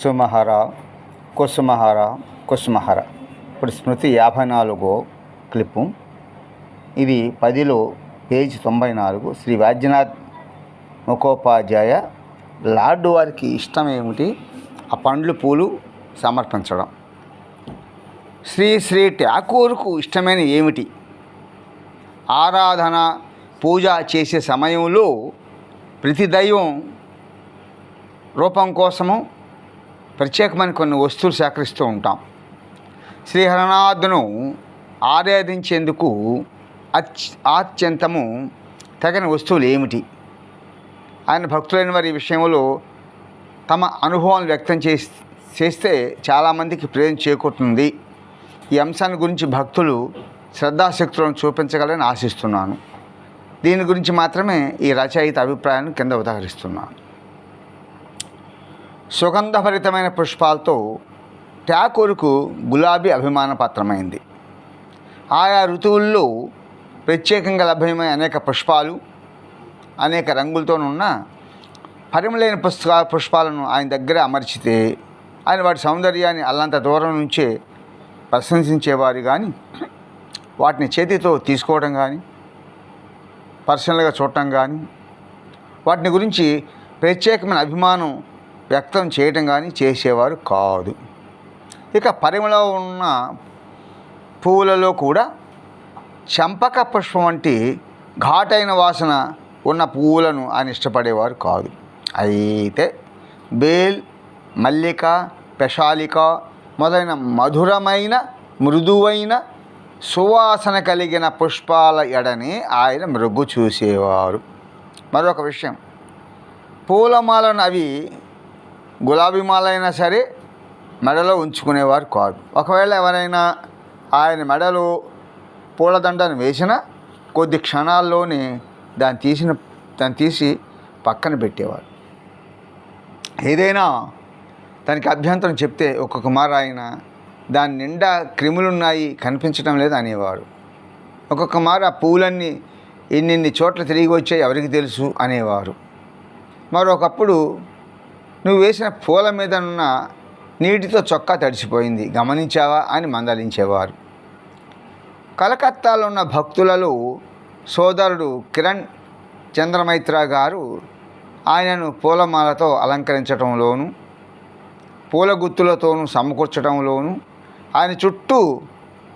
సుమహర కుసుమహర కుసుమహర. ఇప్పుడు స్మృతి యాభై నాలుగో క్లిప్పు. ఇది పదిలో పేజ్ తొంభై నాలుగు. శ్రీ వైద్యనాథ్ ముఖోపాధ్యాయ లార్డు వారికి ఇష్టం ఏమిటి ఆ పండ్లు పూలు సమర్పించడం. శ్రీ శ్రీ ఠాకూర్కు ఇష్టమైన ఏమిటి? ఆరాధన పూజ చేసే సమయంలో ప్రతి దైవం రూపం కోసము ప్రత్యేకమైన కొన్ని వస్తువులు సేకరిస్తూ ఉంటాం. శ్రీ ఆరాధించేందుకు అచ్ అత్యంతము తగిన వస్తువులు ఏమిటి? ఆయన భక్తులైన వారి విషయంలో తమ అనుభవాలను వ్యక్తం చేసి చేస్తే చాలామందికి ప్రేరణ చేకూరుతుంది. ఈ అంశాన్ని గురించి భక్తులు శ్రద్ధాశక్తులను చూపించగలని ఆశిస్తున్నాను. దీని గురించి మాత్రమే ఈ రచయిత అభిప్రాయాన్ని కింద ఉదాహరిస్తున్నాను. సుగంధభరితమైన పుష్పాలతో ఠాకూర్కు గులాబీ అభిమాన పాత్రమైంది. ఆయా ఋతువుల్లో ప్రత్యేకంగా లభ్యమైన అనేక పుష్పాలు అనేక రంగులతోనున్న పరిమళైన పుస్తక పుష్పాలను ఆయన దగ్గర అమర్చితే ఆయన వాటి సౌందర్యాన్ని అల్లంత దూరం నుంచే ప్రశంసించేవారు కానీ వాటిని చేతితో తీసుకోవడం కానీ పర్సనల్గా చూడటం కానీ వాటిని గురించి ప్రత్యేకమైన అభిమానం వ్యక్తం చేయటం కానీ చేసేవారు కాదు. ఇక పరిమళం ఉన్న పువ్వులలో కూడా చంపక పుష్పం వంటి ఘాటైన వాసన ఉన్న పువ్వులను ఆయన ఇష్టపడేవారు కాదు. అయితే బేల్ మల్లిక పెషాలిక మొదలైన మధురమైన మృదువైన సువాసన కలిగిన పుష్పాల ఎడని ఆయన మృగ్గు చూసేవారు. మరొక విషయం. పూలమాలను అవి గులాబీ మాలైనా సరే మెడలో ఉంచుకునేవారు కాదు. ఒకవేళ ఎవరైనా ఆయన మెడలో పూలదండను వేసినా కొద్ది క్షణాల్లోనే దాన్ని తీసిన దాన్ని తీసి పక్కన పెట్టేవారు. ఏదైనా తనకి అభ్యంతరం చెప్తే ఒక కుమారు ఆయన దాని నిండా క్రిములున్నాయి కనిపించడం లేదు అనేవారు. ఒక కుమారు ఆ పూలన్నీ ఇన్నిన్ని చోట్ల తిరిగి వచ్చాయి ఎవరికి తెలుసు అనేవారు. మరొకప్పుడు నువ్వు వేసిన పూల మీద ఉన్న నీటితో చొక్కా తడిసిపోయింది గమనించావా అని మందలించేవారు. కలకత్తాలో ఉన్న భక్తులలో సోదరుడు కిరణ్ చంద్రమైత్ర గారు ఆయనను పూలమాలతో అలంకరించడంలోను పూల గుత్తులతోనూ సమకూర్చడంలోను ఆయన చుట్టూ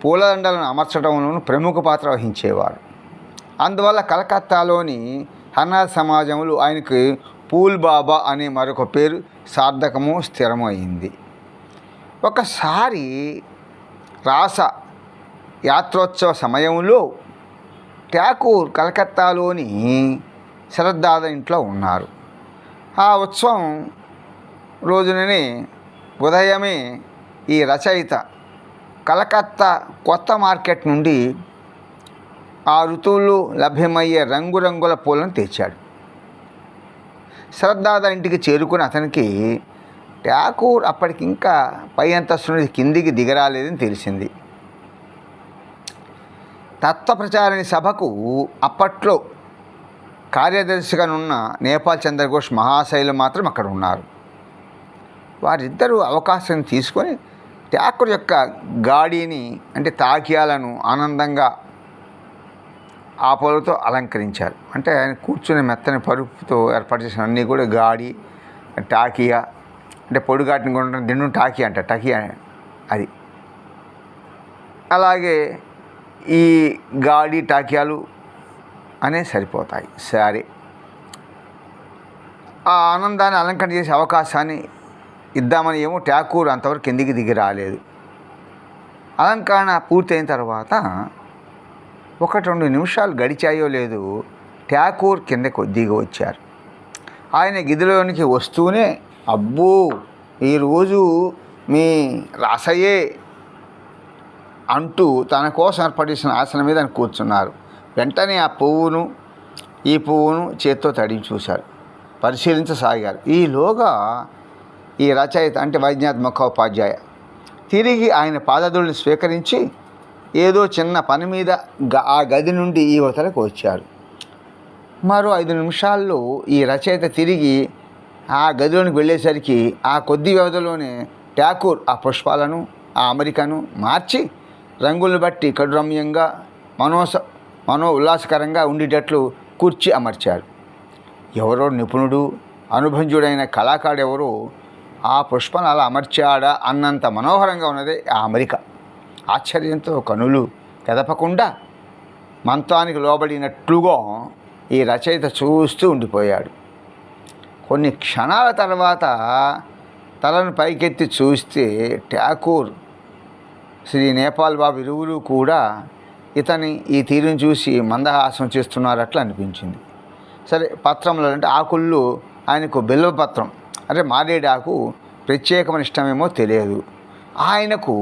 పూలదండలను అమర్చడంలోనూ ప్రముఖ పాత్ర వహించేవారు. అందువల్ల కలకత్తాలోని హన్నా సమాజంలో ఆయనకు పూల్ బాబా అనే మరొక పేరు సార్థకము స్థిరమైంది ఒకసారి రాస యాత్రోత్సవ సమయంలో ఠాకూర్ కలకత్తాలోని శరద్దాద ఇంట్లో ఉన్నారు. ఆ ఉత్సవం రోజుననే ఉదయమే ఈ రచయిత కలకత్తా కొత్త మార్కెట్ నుండి ఆ ఋతువులు లభ్యమయ్యే రంగురంగుల పూలను తెచ్చాడు. శ్రద్ధాద ఇంటికి చేరుకుని అతనికి ఠాకూర్ అప్పటికి ఇంకా పై అంతస్తు నుండి కిందికి దిగరాలేదని తెలిసింది. తత్వప్రచారిణి సభకు అప్పట్లో కార్యదర్శిగానున్న నేపాల్ చంద్రఘోష్ మహాశైలు మాత్రం అక్కడ ఉన్నారు. వారిద్దరూ అవకాశం తీసుకొని ఠాకూర్ యొక్క గాడిని అంటే తాకియాలను ఆనందంగా ఆ పూలతో అలంకరించారు. అంటే ఆయన కూర్చునే మెత్తని పరుపుతో ఏర్పాటు చేసిన అన్నీ కూడా గాడి టాకియా అంటే పొడిగాటిని కూడా దిండు టాకీ అంట టకియా అది. అలాగే ఈ గాడి టాకియాలు అనే సరిపోతాయి సరే ఆ ఆనందాన్ని అలంకరణ చేసే అవకాశాన్ని ఇద్దామని ఏమో ట్యాకూర్ అంతవరకు కిందికి దిగి రాలేదు. అలంకరణ పూర్తయిన తర్వాత ఒకటి రెండు నిమిషాలు గడిచాయో లేదు ఠాకూర్ కిందకు దిగి వచ్చారు. ఆయన గదిలోనికి వస్తూనే అబ్బో ఈరోజు మీ రాసయ్యే అంటూ తన కోసం ఏర్పడేసిన ఆసనం మీద కూర్చున్నారు. వెంటనే ఆ పువ్వును ఈ పువ్వును చేత్తో తడిగి చూశారు. పరిశీలించసాగారు. ఈలోగా ఈ రచయిత అంటే వైజ్ఞాత్ ముఖోపాధ్యాయ తిరిగి ఆయన పాదదుల్ని స్వీకరించి ఏదో చిన్న పని మీద గ- ఆ గది నుండి యువతలకు వచ్చారు. మరో ఐదు నిమిషాల్లో ఈ రచయిత తిరిగి ఆ గదిలోనికి వెళ్ళేసరికి ఆ కొద్ది వ్యవధిలోనే ఠాకూర్ ఆ పుష్పాలను ఆ అమెరికను మార్చి రంగులను బట్టి కడురమ్యంగా మనోస మనో ఉల్లాసకరంగా ఉండేటట్లు కూర్చి అమర్చారు. ఎవరో నిపుణుడు అనుభంజుడైన కళాకారుడు ఎవరో ఆ పుష్పను అలా అమర్చాడా అన్నంత మనోహరంగా ఉన్నది ఆ అమెరికా. ఆశ్చర్యంతో కనులు కదపకుండా మంత్రానికి లోబడినట్లుగా ఈ రచయిత చూస్తూ ఉండిపోయాడు. కొన్ని క్షణాల తర్వాత తలను పైకెత్తి చూస్తే ఠాకూర్ శ్రీ నేపాల్ బాబు ఇరువురు కూడా ఇతని ఈ తీరుని చూసి మందహాసం చేస్తున్నారట్లు అనిపించింది. సరే పత్రంలో అంటే ఆకుళ్ళు ఆయనకు బిల్వపత్రం. అంటే మారేడాకు ప్రత్యేకమైన ఇష్టమేమో తెలియదు. ఆయనకు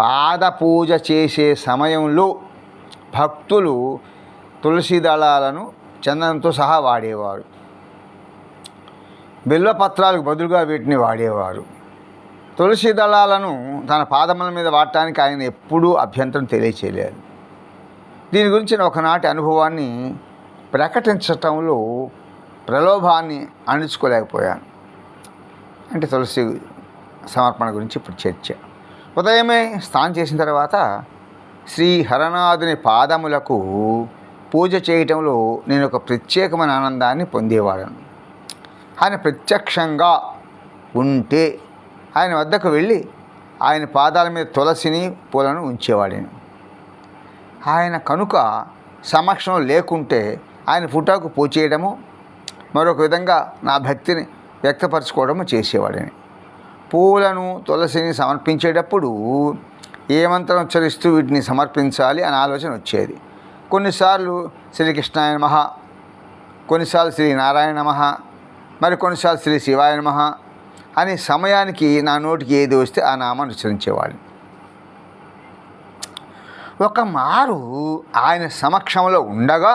పాద పూజ చేసే సమయంలో భక్తులు తులసి దళాలను చందనంతో సహా వాడేవారు. బిల్వపత్రాలకు బదులుగా వీటిని వాడేవారు. తులసి దళాలను తన పాదముల మీద వాడటానికి ఆయన ఎప్పుడూ అభ్యంతరం తెలియచేయలేదు. దీని గురించిన ఒకనాటి అనుభవాన్ని ప్రకటించటంలో ప్రలోభాన్ని అణుచుకోలేకపోయాను. అంటే తులసి సమర్పణ గురించి ఇప్పుడు చర్చ. ఉదయమే స్నానం చేసిన తర్వాత శ్రీ హరనాథుని పాదములకు పూజ చేయటంలో నేను ఒక ప్రత్యేకమైన ఆనందాన్ని పొందేవాడను. ఆయన ప్రత్యక్షంగా ఉంటే ఆయన వద్దకు వెళ్ళి ఆయన పాదాల మీద తులసిని పూలను ఉంచేవాడిని. ఆయన కనుక సమక్షం లేకుంటే ఆయన ఫోటోకు పూజ చేయడము మరొక విధంగా నా భక్తిని వ్యక్తపరచుకోవడము చేసేవాడిని. పూలను తులసిని సమర్పించేటప్పుడు ఏ మంత్రం ఉచ్చరిస్తూ వీటిని సమర్పించాలి అనే ఆలోచన వచ్చేది. కొన్నిసార్లు శ్రీకృష్ణాయ నమ కొన్నిసార్లు శ్రీ నారాయణ నమ మరి కొన్నిసార్లు శ్రీ శివాయ నమ అని సమయానికి నా నోటికి ఏది వస్తే ఆ నామాన్ని ఉచ్చరించేవాడిని. ఒక మారు ఆయన సమక్షంలో ఉండగా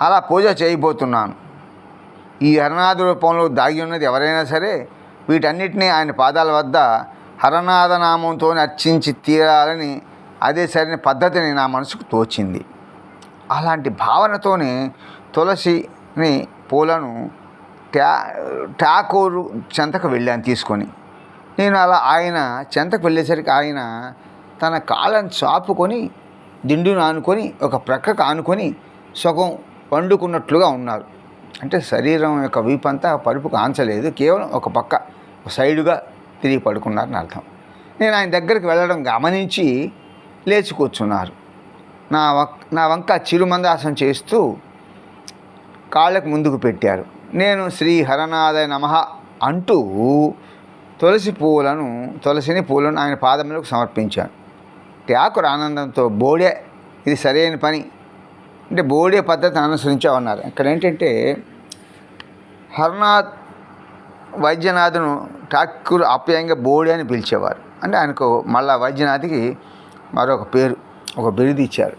అలా పూజ చేయబోతున్నాను. ఈ హరనాథ రూపంలో దాగి ఉన్నది ఎవరైనా సరే వీటన్నిటినీ ఆయన పాదాల వద్ద హరనాథనామంతో అర్చించి తీరాలని అదే సరైన పద్ధతిని నా మనసుకు తోచింది. అలాంటి భావనతోనే తులసిని పూలను ట్యా ఠాకూరు చెంతకు వెళ్ళాను తీసుకొని. నేను అలా ఆయన చెంతకు వెళ్ళేసరికి ఆయన తన కాళ్ళను చాపుకొని దిండును ఆనుకొని ఒక ప్రక్కకు ఆనుకొని సగం వండుకున్నట్లుగా ఉన్నారు. అంటే శరీరం యొక్క వీపంతా పరుపుకు ఆంచలేదు కేవలం ఒక పక్క సైడుగా తిరిగి పడుకున్నారని అర్థం. నేను ఆయన దగ్గరికి వెళ్ళడం గమనించి లేచి కూర్చున్నారు. నా వక్ నా వంక చిరుమందాసం చేస్తూ కాళ్ళకు ముందుకు పెట్టారు. నేను శ్రీ హరనాథయ నమ అంటూ తులసి పూలను తులసిని పూలను ఆయన పాదములకు సమర్పించాను. ఠాకూర్ ఆనందంతో బోడే ఇది సరైన పని. అంటే బోడే పద్ధతిని అనుసరించామన్నారు ఇక్కడ ఏంటంటే హరనాథ్ వైద్యనాథ్ను ఠాకూర్ ఆప్యాయంగా బోడే అని పిలిచేవారు. అంటే ఆయనకు మళ్ళా వైద్యనాథ్కి మరొక పేరు ఒక బిరుది ఇచ్చారు.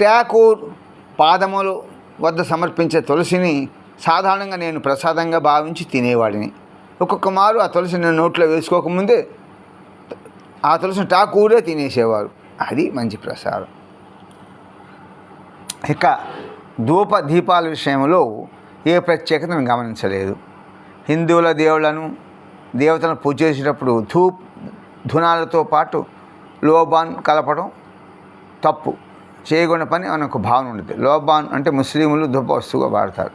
ఠాకూర్ పాదములు వద్ద సమర్పించే తులసిని సాధారణంగా నేను ప్రసాదంగా భావించి తినేవాడిని. ఒక్కొక్క మారు ఆ తులసిని నోట్లో వేసుకోకముందే ఆ తులసిని ఠాకూరే తినేసేవారు. అది మంచి ప్రసాదం. ఇక ధూప దీపాల విషయంలో ఏ ప్రత్యేకతను గమనించలేదు. హిందువుల దేవుళ్ళను దేవతలను పూజ చేసేటప్పుడు ధూప్ ధునాలతో పాటు లోబాన్ కలపడం తప్పు. చేయకుండా పని మనకు భావన ఉండదు. లోబాన్ అంటే ముస్లింలు ధూప వస్తువుగా వాడతారు.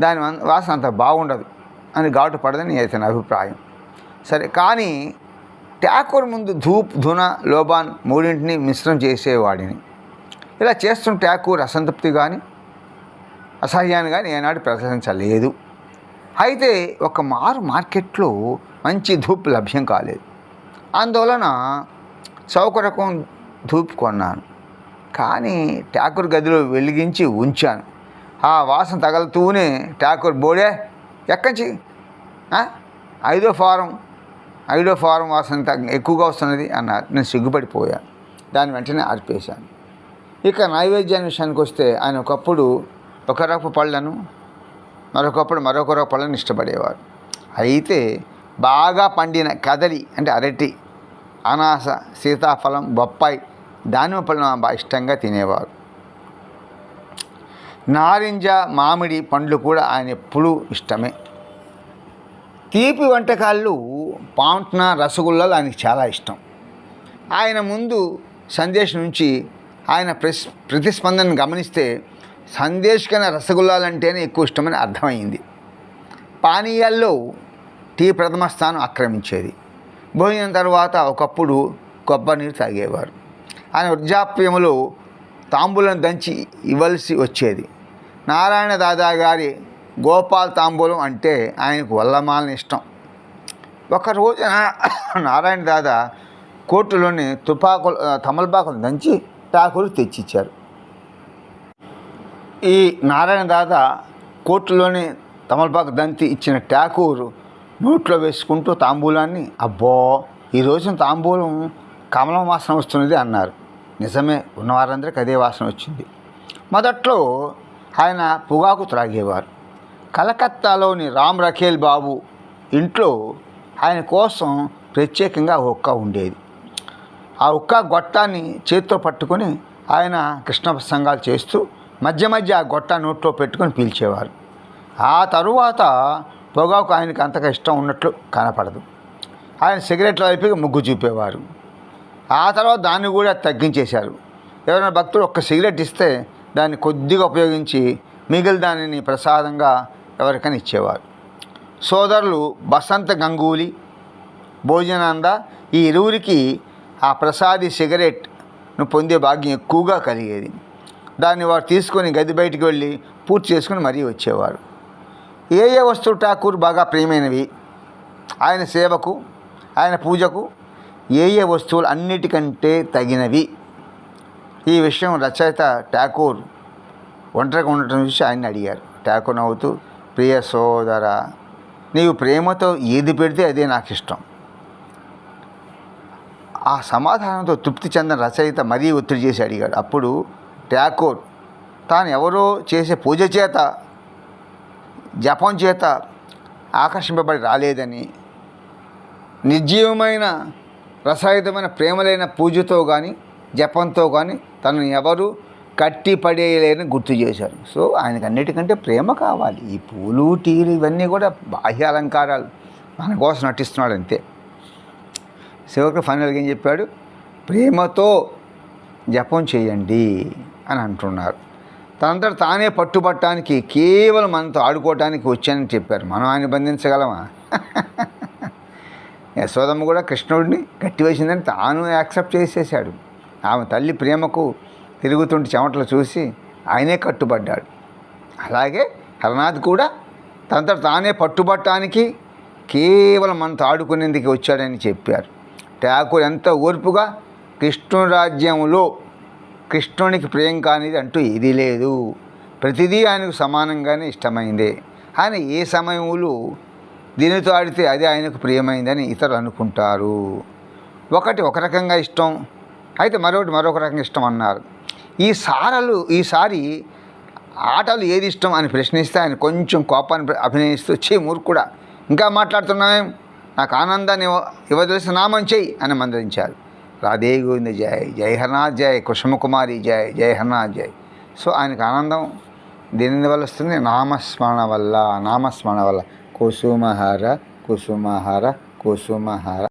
దాని వన్- వాసన అంత బాగుండదు అని ఘాటు పడదని అతని అభిప్రాయం. సరే కానీ ట్యాకూర్ ముందు ధూప్ ధున లోబాన్ మూడింటిని మిశ్రం చేసేవాడిని. ఇలా చేస్తున్న ఠాకూర్ అసంతృప్తి కానీ అసహ్యాన్ని కానీ ఏనాడు ప్రదర్శించలేదు. అయితే ఒక మారు మార్కెట్లో మంచి ధూప్ లభ్యం కాలేదు. అందువలన సౌకరకం ధూప్ కొన్నాను. కానీ ఠాకూర్ గదిలో వెలిగించి ఉంచాను. ఆ వాసన తగలుతూనే ఠాకూర్ బోడే ఎక్కంచి ఐదో ఫారం ఐదో ఫారం వాసన తగ్గ ఎక్కువగా వస్తున్నది అన్నారు నేను సిగ్గుపడిపోయాను. దాన్ని వెంటనే ఆర్పేశాను. ఇక నైవేద్యాన్ని విషయానికి వస్తే ఆయన ఒకప్పుడు ఒక రకపు పళ్ళను మరొకప్పుడు మరొక రకపు పళ్ళను ఇష్టపడేవారు. అయితే బాగా పండిన కదలి అంటే అరటి అనాస సీతాఫలం బొప్పాయి దానిమ్మ పళ్ళను బాగా ఇష్టంగా తినేవారు. నారింజ మామిడి పండ్లు కూడా ఆయన ఎప్పుడూ ఇష్టమే. తీపి వంటకాలు పాంట్నా రసగుల్లాలు ఆయనకి చాలా ఇష్టం. ఆయన ముందు సందేశం నుంచి ఆయన ప్రస్ ప్రతిస్పందనను గమనిస్తే సందేశ్ కన్నా రసగుల్లాలంటేనే ఎక్కువ ఇష్టమని అర్థమైంది. పానీయాల్లో టీ ప్రథమ స్థానం ఆక్రమించేది. భోజనం తర్వాత ఒకప్పుడు కొబ్బరి నీరు తాగేవారు. ఆయన వృద్ధాప్యములో తాంబూలను దంచి ఇవ్వాల్సి వచ్చేది. నారాయణ దాదా గారి గోపాల్ తాంబూలం అంటే ఆయనకు వల్లమాలని ఇష్టం. ఒక రోజున నారాయణ దాదా కోర్టులోని తుపాకులు తమలపాకులు దంచి ఠాకూరు తెచ్చిచ్చారు. ఈ నారాయణ దాదా కోర్టులోని తమలపాకు దంతి ఇచ్చిన ఠాకూర్ నోట్లో వేసుకుంటూ తాంబూలాన్ని అబ్బో ఈ రోజున తాంబూలం కమలం వాసన వస్తున్నది అన్నారు. నిజమే ఉన్నవారందరికీ అదే వాసన వచ్చింది. మొదట్లో ఆయన పొగాకు త్రాగేవారు. కలకత్తాలోని రామ్ రఖేల్ బాబు ఇంట్లో ఆయన కోసం ప్రత్యేకంగా ఒక్క ఉండేది. ఆ ఒక్క గొట్టాన్ని చేత్తో పట్టుకొని ఆయన కృష్ణ ప్రసంగాలు చేస్తూ మధ్య మధ్య ఆ గొట్ట నోట్లో పెట్టుకొని పీల్చేవారు. ఆ తరువాత పొగాకు ఆయనకి అంతగా ఇష్టం ఉన్నట్లు కనపడదు. ఆయన సిగరెట్ల వైపు ముగ్గు చూపేవారు. ఆ తర్వాత దాన్ని కూడా తగ్గించేశారు. ఎవరైనా భక్తులు ఒక్క సిగరెట్ ఇస్తే దాన్ని కొద్దిగా ఉపయోగించి మిగిలిన దానిని ప్రసాదంగా ఎవరికైనా ఇచ్చేవారు. సోదరులు బసంత గంగూలీ భోజనానంద ఈ ఇరువురికి ఆ ప్రసాది సిగరెట్ను పొందే భాగ్యం ఎక్కువగా కలిగేది. దాన్ని వారు తీసుకొని గది బయటికి వెళ్ళి పూర్తి చేసుకుని మరీ వచ్చేవారు. ఏ ఏ వస్తువు ఠాకూర్ బాగా ప్రియమైనవి? ఆయన సేవకు ఆయన పూజకు ఏ ఏ వస్తువులు అన్నిటికంటే తగినవి? ఈ విషయం రచయిత ఠాకూర్ ఒంటరిగా ఉండటం చూసి ఆయన్ని అడిగారు. ఠాకూర్ నవ్వుతూ ప్రియ సోదర నీవు ప్రేమతో ఏది పెడితే అదే నాకు ఇష్టం ఆ సమాధానంతో తృప్తి చెందిన రచయిత మరీ ఒత్తిడి చేసి అడిగాడు. అప్పుడు ట్యాకోర్ తాను ఎవరో చేసే పూజ చేత జపం చేత ఆకర్షింపబడి రాలేదని నిర్జీవమైన రసాయుధమైన ప్రేమలైన పూజతో కానీ జపంతో కానీ తనను ఎవరు కట్టి పడేయలేని గుర్తు చేశారు. సో ఆయనకు అన్నిటికంటే ప్రేమ కావాలి. ఈ పూలు టీలు ఇవన్నీ కూడా బాహ్య అలంకారాలు. మన కోసం నటిస్తున్నాడు అంతే. శివకు ఫైనల్గా ఏం చెప్పాడు? ప్రేమతో జపం చేయండి అని అంటున్నారు. తనంతట తానే పట్టుబట్టడానికి కేవలం మనతో ఆడుకోవటానికి వచ్చానని చెప్పారు. మనం ఆయన బంధించగలమా? యశోదమ్మ కూడా కృష్ణుడిని కట్టివేసిందని తాను యాక్సెప్ట్ చేసేసాడు. ఆమె తల్లి ప్రేమకు తిరుగుతుంటే చెమటలు చూసి ఆయనే కట్టుబడ్డాడు. అలాగే హరనాథ్ కూడా తనంతట తానే పట్టుబట్టడానికి కేవలం మనతో ఆడుకునేందుకు వచ్చాడని చెప్పారు. ఠాకూర్ ఎంత ఓర్పుగా కృష్ణుని రాజ్యంలో కృష్ణునికి ప్రియం కానిది అంటూ ఇది లేదు. ప్రతిదీ ఆయనకు సమానంగానే ఇష్టమైందే. ఆయన ఏ సమయంలో దీనితో ఆడితే అది ఆయనకు ప్రియమైందని ఇతరులు అనుకుంటారు. ఒకటి ఒక రకంగా ఇష్టం అయితే మరొకటి మరొక రకంగా ఇష్టం అన్నారు. ఈ సారలు ఈసారి ఆటలు ఏది ఇష్టం అని ప్రశ్నిస్తే ఆయన కొంచెం కోపాన్ని అభినయిస్తూ చే మూర్ఖుడా ఇంకా మాట్లాడుతున్నామేం నాకు ఆనందాన్ని ఇవ్వదలసిన నామం చెయ్యి అని మందరించారు రాధే గోవింద జయ జయ హరనాథ్ జయ కుసుమకుమారి జయ జయ హరనాథ్ జయ. సో ఆయనకు ఆనందం దేని వల్ల వస్తుంది నామస్మరణ వల్ల నామస్మరణ వల్ల. కుసుమహార కుసుమహార కుసుమహార.